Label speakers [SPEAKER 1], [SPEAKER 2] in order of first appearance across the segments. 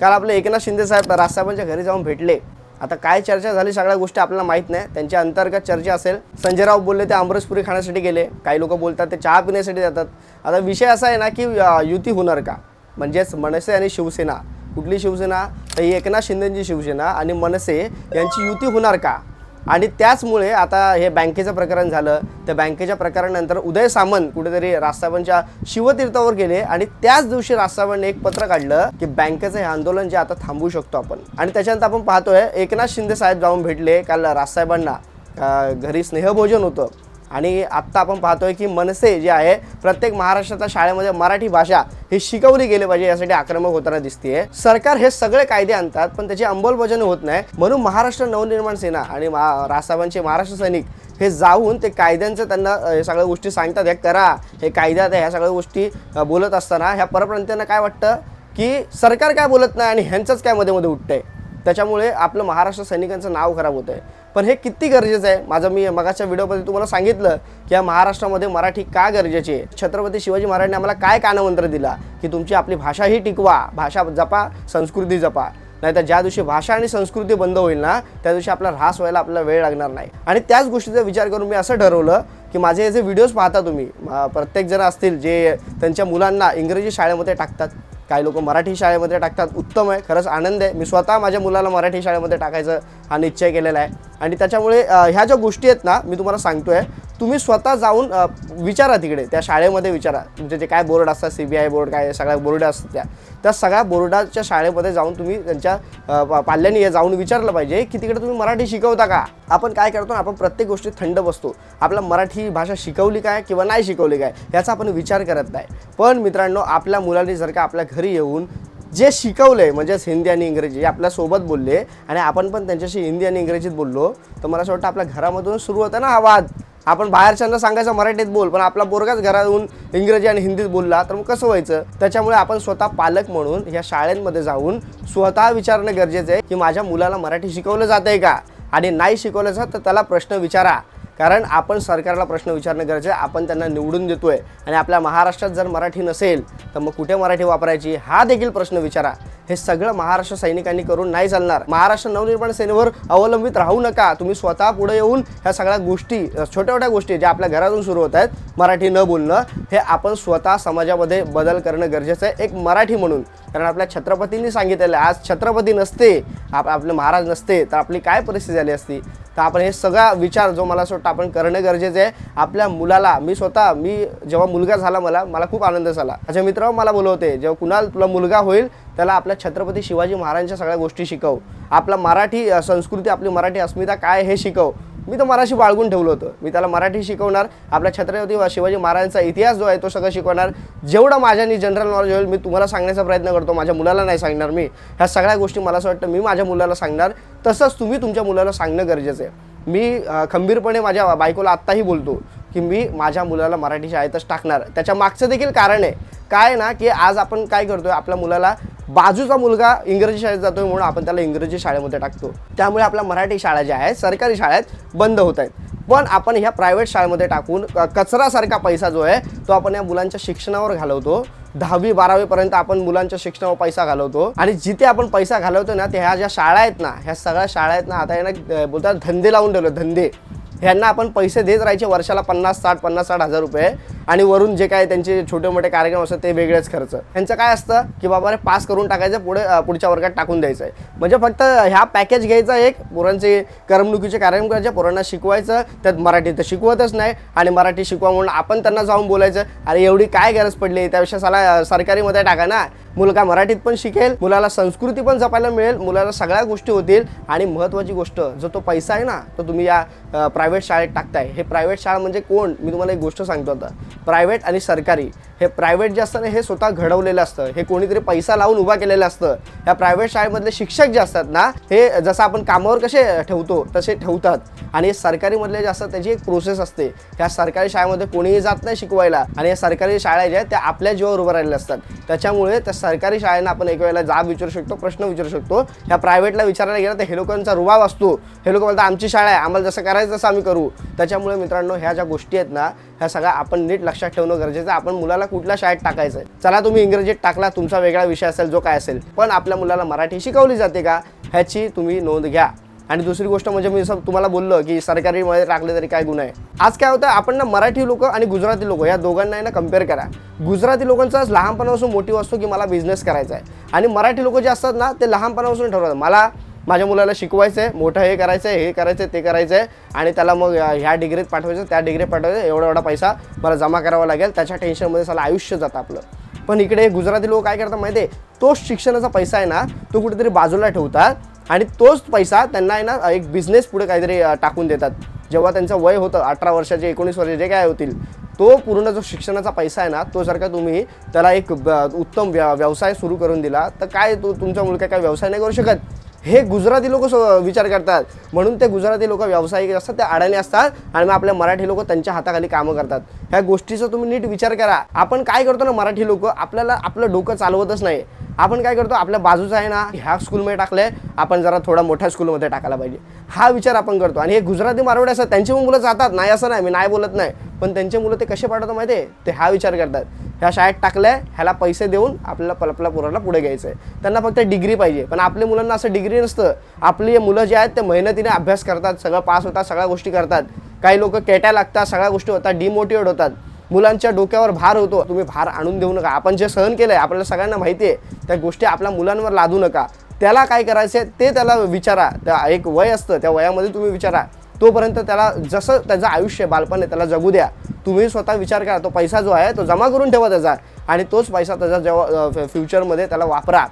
[SPEAKER 1] काल आपले एकनाथ शिंदे साहेब राजसाहेबांच्या घरी जाऊन भेटले. आता काय चर्चा झाली सगळ्या गोष्टी आपल्याला माहीत नाही. त्यांच्या अंतर्गत चर्चा असेल. संजय राऊत बोलले ते आमरसपुरी खाण्यासाठी गेले. काही लोक बोलतात ते चहा पिण्यासाठी जातात. आता विषय असा आहे ना की युती होणार का? म्हणजेच मनसे आणि शिवसेना. कुठली शिवसेना? तर ही एकनाथ शिंदेची शिवसेना आणि मनसे यांची युती होणार का? आणि त्याचमुळे आता हे बँकेचं प्रकरण झालं. त्या बँकेच्या प्रकरणानंतर उदय सामंत कुठेतरी राजसाहेबांच्या शिवतीर्थावर गेले आणि त्याच दिवशी राजसाहेबांनी एक पत्र काढलं की बँकेचं हे आंदोलन जे आता थांबवू शकतो आपण. आणि त्याच्यानंतर आपण पाहतोय एकनाथ शिंदे साहेब जाऊन भेटले. काल राजसाहेबांना घरी स्नेहभोजन होतं. आणि आत्ता आपण पाहतोय की मनसे जे आहे प्रत्येक महाराष्ट्राच्या शाळेमध्ये मराठी भाषा ही शिकवली गेली पाहिजे यासाठी आक्रमक होताना दिसतीये. सरकार हे सगळे कायदे आणतात पण त्याची अंमलबजावणी होत नाही. म्हणून महाराष्ट्र नवनिर्माण सेना आणि रासाबांचे महाराष्ट्र सैनिक हे जाऊन ते कायद्यांचं त्यांना हे सगळ्या गोष्टी सांगतात. हे करा हे कायद्यात आहे ह्या सगळ्या गोष्टी बोलत असताना ह्या परप्रांत्यांना काय वाटतं? की सरकार काय बोलत नाही आणि ह्यांचंच काय मध्ये मध्ये उठतंय? त्याच्यामुळे आपलं महाराष्ट्र सैनिकांचं नाव खराब होतं आहे पण हे किती गरजेचं आहे? माझं मी मगाच्या व्हिडिओमध्ये तुम्हाला सांगितलं की या महाराष्ट्रामध्ये मराठी का गरजेची आहे? छत्रपती शिवाजी महाराजांनी आम्हाला काय कानमंत्र दिला? की तुमची आपली भाषा ही टिकवा. भाषा जपा संस्कृती जपा. नाही तर ज्या दिवशी भाषा आणि संस्कृती बंद होईल ना त्या दिवशी आपला ऱ्हास व्हायला आपला वेळ लागणार नाही. आणि त्याच गोष्टीचा विचार करून मी असं ठरवलं की माझे हे जे व्हिडिओज पाहता तुम्ही प्रत्येकजण प्रत्येक असतील जे त्यांच्या मुलांना इंग्रजी शाळेमध्ये टाकतात काही लोक मराठी शाळेमध्ये टाकतात. उत्तम आहे खरंच आनंद आहे. मी स्वतः माझ्या मुलाला मराठी शाळेमध्ये टाकायचं हा निश्चय केलेला आहे. आणि त्याच्यामुळे ह्या ज्या गोष्टी आहेत ना मी तुम्हाला सांगतोय तुम्ही स्वतः जाऊन विचारा तिकडे. त्या शाळेमध्ये विचारा. तुमचे जे काय बोर्ड असतात सी बी आय बोर्ड काय सगळ्या बोर्ड असतात त्या. त्या सगळ्या बोर्डाच्या शाळेमध्ये जाऊन तुम्ही त्यांच्या पाल्याने पाल्यांनी जाऊन विचारलं पाहिजे की तिकडे तुम्ही मराठी शिकवता का? आपण काय करतो ना आपण प्रत्येक गोष्टीत थंड बसतो. आपला मराठी भाषा शिकवली काय किंवा नाही शिकवली काय याचा आपण विचार करत नाही. पण मित्रांनो आपल्या मुलांनी जर का आपल्या घरी येऊन जे शिकवलं आहे म्हणजेच हिंदी आणि इंग्रजी आपल्यासोबत बोलले आणि आपण पण त्यांच्याशी हिंदी आणि इंग्रजीत बोललो तर मला असं वाटतं आपल्या घरामधून सुरू होतं ना हा वाद. आपण बाहेरच्यांना सांगायचं मराठीत बोल पण आपला पोरगाच घरातून इंग्रजी आणि हिंदीत बोलला तर मग कसं व्हायचं? त्याच्यामुळे आपण स्वतः पालक म्हणून ह्या शाळेंमध्ये जाऊन स्वतः विचारणं गरजेचं आहे की माझ्या मुलाला मराठी शिकवलं जातंय का? आणि नाही शिकवलं जात तर त्याला प्रश्न विचारा. कारण आपण सरकारला प्रश्न विचारणं गरजेचं आहे आपण त्यांना निवडून देतोय. आणि आपल्या महाराष्ट्रात जर मराठी नसेल तर मग कुठे मराठी वापरायची? हा देखील प्रश्न विचारा. हे सगळं महाराष्ट्र सैनिकांनी करून नाही चालणार. महाराष्ट्र नवनिर्माण सेनेवर अवलंबित राहू नका. तुम्ही स्वतः पुढे येऊन ह्या सगळ्या गोष्टी छोट्या छोट्या गोष्टी ज्या आपल्या घरातून सुरू होत आहेत मराठी न बोलणं हे आपण स्वतः समाजामध्ये बदल करणं गरजेचं आहे. एक मराठी म्हणून. कारण आपल्या छत्रपतींनी सांगितलेलं आहे आज छत्रपती नसते आप आपले महाराज नसते तर आपली काय परिस्थिती झाली असती? तर आपण हे सगळा विचार जो मला असं वाटतं आपण करणं गरजेचं आहे. आपल्या मुलाला मी स्वतः मी जेव्हा मुलगा झाला मला मला खूप आनंद झाला. माझ्या मित्र मला बोलवते जेव्हा कुणाल तुला मुलगा होईल त्याला आपल्या छत्रपती शिवाजी महाराजांच्या सगळ्या गोष्टी शिकव. आपला मराठी संस्कृती आपली मराठी अस्मिता काय हे शिकव. मी तर मराठी बाळगून ठेवलं होतं. मी त्याला मराठी शिकवणार आपल्या छत्रपती शिवाजी महाराजांचा इतिहास जो आहे तो सगळं शिकवणार. जेवढं माझ्यानी जनरल नॉलेज होईल मी तुम्हाला सांगण्याचा प्रयत्न करतो. माझ्या मुलाला नाही सांगणार मी. ह्या सगळ्या गोष्टी मला असं वाटतं मी माझ्या मुलाला सांगणार. तसंच तुम्ही तुमच्या मुलाला सांगणं गरजेचं आहे. मी खंबीरपणे माझ्या बायकोला आत्ताही बोलतो की मी माझ्या मुलाला मराठी शाळेतच टाकणार. त्याच्या मागचं देखील कारण आहे. काय ना की आज आपण काय करतोय आपल्या मुलाला बाजूचा मुलगा इंग्रजी शाळेत जातोय म्हणून आपण त्याला इंग्रजी शाळेमध्ये टाकतो. त्यामुळे आपल्या मराठी शाळा ज्या आहेत सरकारी शाळेत बंद होत आहेत. पण आपण ह्या प्रायव्हेट शाळेमध्ये टाकून कचरासारखा पैसा जो आहे तो आपण या मुलांच्या शिक्षणावर घालवतो. दहावी बारावीपर्यंत आपण मुलांच्या शिक्षणावर पैसा घालवतो. आणि जिथे आपण पैसा घालवतो ना त्या ह्या ज्या शाळा आहेत ना ह्या सगळ्या शाळा आहेत ना आता यांना बोलतात धंदे लावून ठेवले धंदे. ह्यांना आपण पैसे देत राहायचे वर्षाला पन्नास साठ पन्नास साठ हजार रुपये. आणि वरून जे काय त्यांचे छोटे मोठे कार्यक्रम असतात ते वेगळेच खर्च. त्यांचं काय असतं की बाबा रे पास करून टाकायचं पुढे पुढच्या वर्गात टाकून द्यायचं आहे. म्हणजे फक्त ह्या पॅकेज घ्यायचा एक पोरांचे करमणुकीचे कार्यक्रम करायचे पोरांना शिकवायचं त्यात मराठी तर शिकवतच नाही आणि मराठी शिकवा म्हणून आपण त्यांना जाऊन बोलायचं अरे एवढी काय गरज पडली? त्यापेक्षा साला सरकारीमध्ये टाका ना. मुलगा मराठीत पण शिकेल मुलाला संस्कृती पण जपायला मिळेल मुलाला सगळ्या गोष्टी होतील आणि महत्त्वाची गोष्ट जो तो पैसा आहे ना तो तुम्ही या प्रायव्हेट शाळेत टाकताय. हे प्रायव्हेट शाळा म्हणजे कोण? मी तुम्हाला एक गोष्ट सांगतो आता. प्रायव्हेट आणि सरकारी. हे प्रायव्हेट जे असतं ना हे स्वतः घडवलेलं असतं. हे कोणीतरी पैसा लावून उभा केलेलं असतं. या प्रायव्हेट शाळेमधले शिक्षक जे असतात ना हे जसं आपण कामावर कसे ठेवतो तसे ठेवतात. आणि सरकारीमधले जे असतात त्याची एक प्रोसेस असते. ह्या सरकारी शाळेमध्ये कोणीही जात नाही शिकवायला. आणि या सरकारी शाळा ज्या आहेत त्या आपल्या जीवावर उभं राहिलेल्या असतात. त्याच्यामुळे त्या सरकारी शाळेनं आपण एक वेळेला जाब विचारू शकतो प्रश्न विचारू शकतो. ह्या प्रायव्हेटला विचारायला गेलं तर हे लोकांचा रुबाब असतो. हे लोक म्हणतात आमची शाळा आहे आम्हाला जसं करायचं तसं आम्ही करू. त्याच्यामुळे मित्रांनो ह्या ज्या गोष्टी आहेत ना ह्या सगळ्या आपण नीट लक्षात ठेवणं गरजेचं आहे. आपण मुलाला कुठल्या शाळेत टाकायचं आहे चला तुम्ही इंग्रजीत टाकला तुमचा वेगळा विषय असेल जो काय असेल. पण आपल्या मुलाला मराठी शिकवली जाते का? ह्याची तुम्ही नोंद घ्या. आणि दुसरी गोष्ट म्हणजे मी असं तुम्हाला बोललो की सरकारीमध्ये टाकले तरी काय गुन्हा आहे आज काय होतं आपण ना मराठी लोक आणि गुजराती लोक या दोघांना ना कंपेअर करा. गुजराती लोकांचा लहानपणापासून मोठी असतो की मला बिझनेस करायचा आहे आणि मराठी लोक जे असतात ना ते लहानपणापासून ठरवतात. मला माझ्या मुलाला शिकवायचं आहे मोठं हे करायचं आहे हे करायचं आहे ते करायचं आहे आणि त्याला मग ह्या डिग्रीत पाठवायचं त्या डिग्रीत पाठवायचं एवढा एवढा पैसा मला जमा करावा लागेल त्याच्या टेन्शनमध्ये साला आयुष्य जातं आपलं. पण इकडे गुजराती लोक काय करतात माहिती आहे तोच शिक्षणाचा पैसा आहे ना तो कुठेतरी बाजूला ठेवतात आणि तोच पैसा त्यांना आहे ना एक बिझनेस पुढे काहीतरी टाकून देतात. जेव्हा त्यांचं वय होतं अठरा वर्षाचे एकोणीस वर्षाचे जे काय होतील तो पूर्ण जो शिक्षणाचा पैसा आहे ना तो जर का तुम्ही त्याला एक उत्तम व्य व्यवसाय सुरू करून दिला तर काय तो तुमचा मुलगा काय व्यवसाय नाही करू शकत? हे गुजराती लोक विचार करतात. म्हणून ते गुजराती लोक व्यावसायिक असतात ते अडाणी असतात आणि मग आपल्या मराठी लोक त्यांच्या हाताखाली कामं करतात. ह्या गोष्टीचा तुम्ही नीट विचार करा. आपण काय करतो ना मराठी लोक? आपल्याला आपलं डोकं चालवतच नाही. आपण काय करतो आपल्या बाजूचा आहे ना ह्या स्कूलमध्ये टाकलंय आपण जरा थोडा मोठ्या स्कूलमध्ये टाकायला पाहिजे. हा विचार आपण करतो. आणि हे गुजराती मारवडे असतात त्यांची पण मुलं जातात. नाही असं नाही मी नाही बोलत नाही. पण त्यांचे मुलं ते कसे पाठवतात माहिती आहे? ते हा विचार करतात. ह्या शाळेत टाकलंय ह्याला पैसे देऊन आपल्याला पलपल्या पोराला पुढे घ्यायचं आहे त्यांना फक्त डिग्री पाहिजे. पण आपल्या मुलांना असं डिग्री नसतं. आपली मुलं जे आहेत ते मेहनतीने अभ्यास करतात सगळं पास होतात सगळ्या गोष्टी करतात. काही लोक केट्या लागतात सगळ्या गोष्टी होतात डिमोटिवेट होतात. मुलांच्या डोक्यावर भार होतो. तुम्ही भार आणून देऊ नका. आपण जे सहन केलं आहे आपल्याला सगळ्यांना माहिती आहे त्या गोष्टी आपल्या मुलांवर लादू नका. त्याला काय करायचं आहे ते त्याला विचारा. त्या एक वय असतं त्या वयामध्ये तुम्ही विचारा. तोपर्यंत त्याला जसं त्याचं आयुष्य बालपण आहे त्याला जगू द्या. तुम्ही स्वतः विचार करा तो पैसा जो आहे तो जमा करून ठेवा त्याचा. आणि तोच पैसा त्याचा जेव्हा फ्युचरमध्ये त्याला वापरा.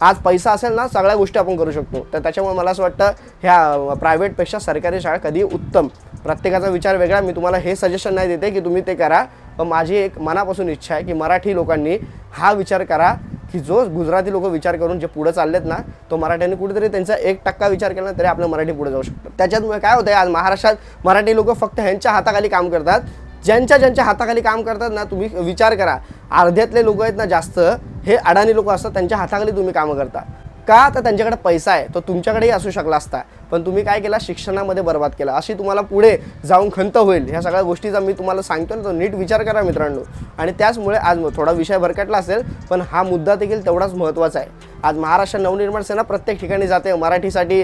[SPEAKER 1] आज पैसा असेल ना सगळ्या गोष्टी आपण करू शकतो. तर त्याच्यामुळे मला असं वाटतं ह्या प्रायव्हेटपेक्षा सरकारी शाळा कधी उत्तम. प्रत्येकाचा विचार वेगळा. मी तुम्हाला हे सजेशन नाही देते की तुम्ही ते करा. व माझी एक मनापासून इच्छा आहे की मराठी लोकांनी हा विचार करा की जो गुजराती लोक विचार करून जे पुढे चाललेत ना तो मराठ्यांनी कुठेतरी त्यांचा एक टक्का विचार केला तरी आपलं मराठी पुढे जाऊ शकतं. त्याच्यामुळे काय होतं आज महाराष्ट्रात मराठी लोक फक्त ह्यांच्या हाताखाली काम करतात. ज्यांच्या ज्यांच्या हाताखाली काम करतात ना तुम्ही विचार करा. अर्ध्यातले लोक आहेत ना जास्त हे अडाणी लोक असतात त्यांच्या हाताखाली तुम्ही कामं करता. का तर त्यांच्याकडे पैसा आहे? तो तुमच्याकडेही असू शकला असता. पण तुम्ही काय केला? शिक्षणामध्ये बर्बाद केला. अशी तुम्हाला पुढे जाऊन खंत होईल. ह्या सगळ्या गोष्टीचा मी तुम्हाला सांगतो ना तो नीट विचार करा मित्रांनो. आणि त्याचमुळे आज थोडा विषय भरकटला असेल पण हा मुद्दा देखील तेवढाच महत्त्वाचा आहे. आज महाराष्ट्र नवनिर्माण सेना प्रत्येक ठिकाणी जाते. मराठीसाठी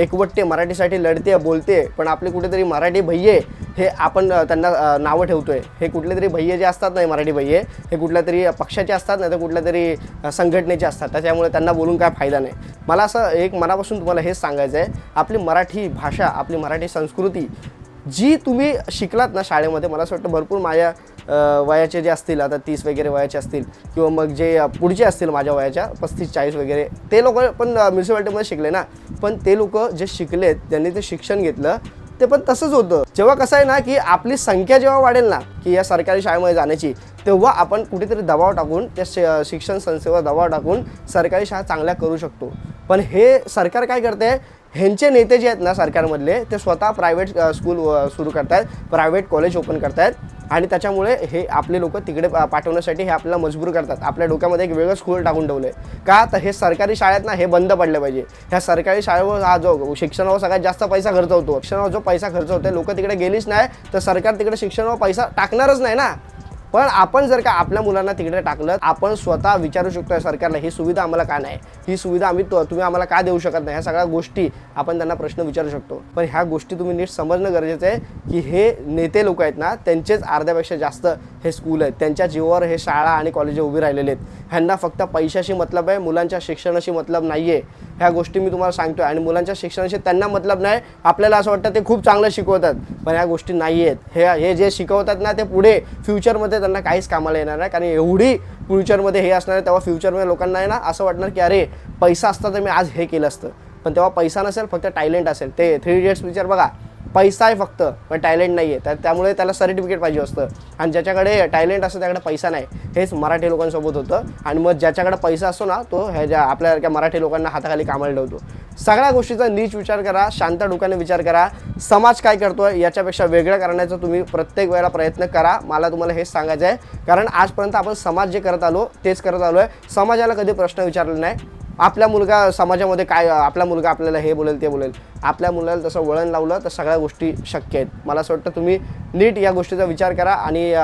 [SPEAKER 1] एकवटते मराठीसाठी लढते बोलते पण आपले कुठेतरी मराठी भय्ये हे आपण त्यांना नावं नावं ठेवतोय. हे कुठले तरी भय्ये जे असतात नाही मराठी भय्ये हे कुठल्या तरी पक्षाचे असतात नाही तर कुठल्या तरी संघटनेचे असतात. त्याच्यामुळे त्यांना बोलून काय फायदा नाही. मला असं एक मनापासून तुम्हाला हेच सांगायचं आहे. आपली मराठी भाषा आपली मराठी संस्कृती जी तुम्ही शिकलात ना शाळेमध्ये मला असं वाटतं भरपूर माझ्या वयाचे जे असतील आता तीस वगैरे वयाचे असतील किंवा मग जे पुढचे असतील माझ्या वयाच्या पस्तीस चाळीस वगैरे ते लोक पण म्युन्सिपाल्टीमध्ये शिकले ना. पण ते लोक जे शिकलेत त्यांनी ते शिक्षण घेतलं ते पण तसंच होतं. जेव्हा कसं आहे ना की आपली संख्या जेव्हा वाढेल ना की या सरकारी शाळेमध्ये जाण्याची तेव्हा आपण कुठेतरी दबाव टाकून त्या शिक्षण संस्थेवर दबाव टाकून सरकारी शाळा चांगल्या करू शकतो. पण हे सरकार काय करते ह्यांचे नेते जे आहेत ना सरकारमधले ते स्वतः प्रायव्हेट स्कूल सुरू करतायत प्रायव्हेट कॉलेज ओपन करतायत. आणि त्याच्यामुळे हे आपले लोक तिकडे पाठवण्यासाठी हे आपल्याला मजबूर करतात. आपल्या डोक्यामध्ये एक वेगळं स्कूल टाकून ठेवलं आहे का? तर हे सरकारी शाळेत ना हे बंद पडलं पाहिजे. ह्या सरकारी शाळेवर हा जो शिक्षणावर सगळ्यात जास्त पैसा खर्च होतो. शिक्षणावर जो पैसा खर्च होतो लोक तिकडे गेलीच नाही तर सरकार तिकडे शिक्षणावर पैसा टाकणारच नाही ना. पण आपण जर का आपल्या मुलांना तिकडे टाकलं आपण स्वतः विचारू शकतो सरकारला ही सुविधा आम्हाला का नाही? ही सुविधा आम्ही तो- तुम्ही आम्हाला का देऊ शकत नाही? ह्या सगळ्या गोष्टी आपण त्यांना प्रश्न विचारू शकतो. पण ह्या गोष्टी तुम्ही नीट समजणं गरजेचं आहे की हे नेते लोक आहेत ना त्यांचेच अर्ध्यापेक्षा जास्त हे स्कूल आहेत. त्यांच्या जीवावर हे शाळा आणि कॉलेज उभी राहिलेले आहेत. ह्यांना फक्त पैशाशी मतलब आहे मुलांच्या शिक्षणाशी मतलब नाही आहे ह्या गोष्टी मी तुम्हाला सांगतोय. आणि मुलांच्या शिक्षणाशी त्यांना मतलब नाही. आपल्याला असं वाटतं ते खूप चांगलं शिकवतात. पण ह्या गोष्टी नाही आहेत हे हे जे शिकवतात ना ते पुढे फ्युचरमध्ये त्यांना काहीच कामाला येणार नाही. कारण एवढी फ्युचरमध्ये हे असणार आहे तेव्हा फ्युचरमध्ये लोकांना आहे ना असं वाटणार की अरे पैसा असता तर मी आज हे केलं असतं. पण तेव्हा पैसा नसेल फक्त टॅलेंट असेल. ते थ्री इडियट्स पिक्चर बघा. पैसा आहे फक्त पण टॅलेंट नाही आहे तर त्यामुळे त्याला सर्टिफिकेट पाहिजे असतं. आणि ज्याच्याकडे टॅलेंट असतं त्याकडे पैसा नाही. हेच मराठी लोकांसोबत होतं. आणि मग ज्याच्याकडे पैसा असतो ना तो ह्या ज्या आपल्यासारख्या मराठी लोकांना हाताखाली कामाला ठेवतो. सगळ्या गोष्टीचा नीच विचार करा शांत डोक्याने विचार करा. समाज काय करतोय याच्यापेक्षा वेगळं करण्याचा तुम्ही प्रत्येक वेळेला प्रयत्न करा. मला तुम्हाला हेच सांगायचं आहे कारण आजपर्यंत आपण समाज जे करत आलो तेच करत आलो आहे समाजाला कधी प्रश्न विचारले नाही. आपला मुलगा समाजामध्ये काय आपला मुलगा आपल्याला हे बोलेल ते बोलेल. आपल्या मुलाला तसं वळण लावलं तर सगळ्या गोष्टी शक्य आहेत. मला असं वाटतं तुम्ही नीट या गोष्टीचा विचार करा आणि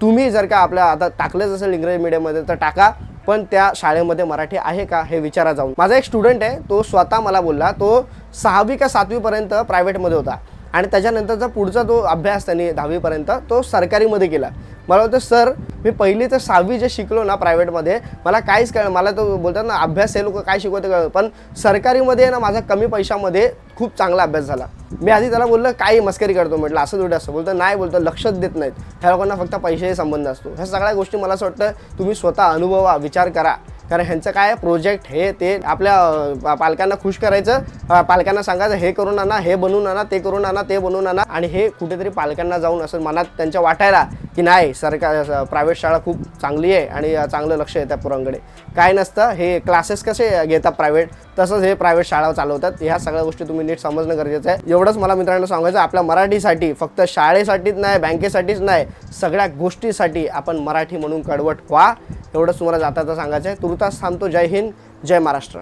[SPEAKER 1] तुम्ही जर का आपल्या आता टाकलंच असेल इंग्रजी मीडियममध्ये तर टाका. पण त्या शाळेमध्ये मराठी आहे का हे विचारा जाऊन. माझा एक स्टुडंट आहे तो स्वतः मला बोलला तो सहावी का सातवीपर्यंत प्रायव्हेटमध्ये होता. आणि त्याच्यानंतरचा पुढचा जो अभ्यास त्यांनी दहावीपर्यंत तो सरकारीमध्ये केला. मला होतं सर मी पहिली तर सहावी जे शिकलो ना प्रायव्हेटमध्ये मला काहीच कळ मला तो बोलतात ना अभ्यास हे लोक काय शिकवते कळ पण सरकारीमध्ये ना माझा कमी पैशामध्ये खूप चांगला अभ्यास झाला. मी आधी त्याला बोललं काही मस्करी करतो म्हटलं असं थोडं असं बोलतं नाही बोलतं लक्षच देत नाहीत. ह्या लोकांना फक्त पैशाही संबंध असतो. ह्या सगळ्या गोष्टी मला असं वाटतं तुम्ही स्वतः अनुभवा विचार करा. कारण ह्यांचं काय प्रोजेक्ट हे ते आपल्या पालकांना खुश करायचं. पालकांना सांगायचं हे करून आणा हे बनवून आणा ते करून आणा ते बनवून आणा. आणि हे कुठेतरी पालकांना जाऊन असं मनात त्यांच्या वाटायला की नाही सरकार प्रायव्हेट शाळा खूप चांगली आहे आणि चांगलं लक्ष आहे पुरांकडे पोरांकडे. काय नसतं हे क्लासेस कसे घेतात प्रायव्हेट तसंच हे प्रायव्हेट शाळा चालवतात. ह्या सगळ्या गोष्टी तुम्ही नीट समजणं गरजेचं आहे. एवढंच मला मित्रांनो सांगायचं आपल्या मराठीसाठी फक्त शाळेसाठीच नाही बँकेसाठीच नाही सगळ्या गोष्टीसाठी आपण मराठी म्हणून कडवट व्हा. एवढंच तुम्हाला जाता सांगायचं आहे. तुर्तास थांबतो जय हिंद जय महाराष्ट्र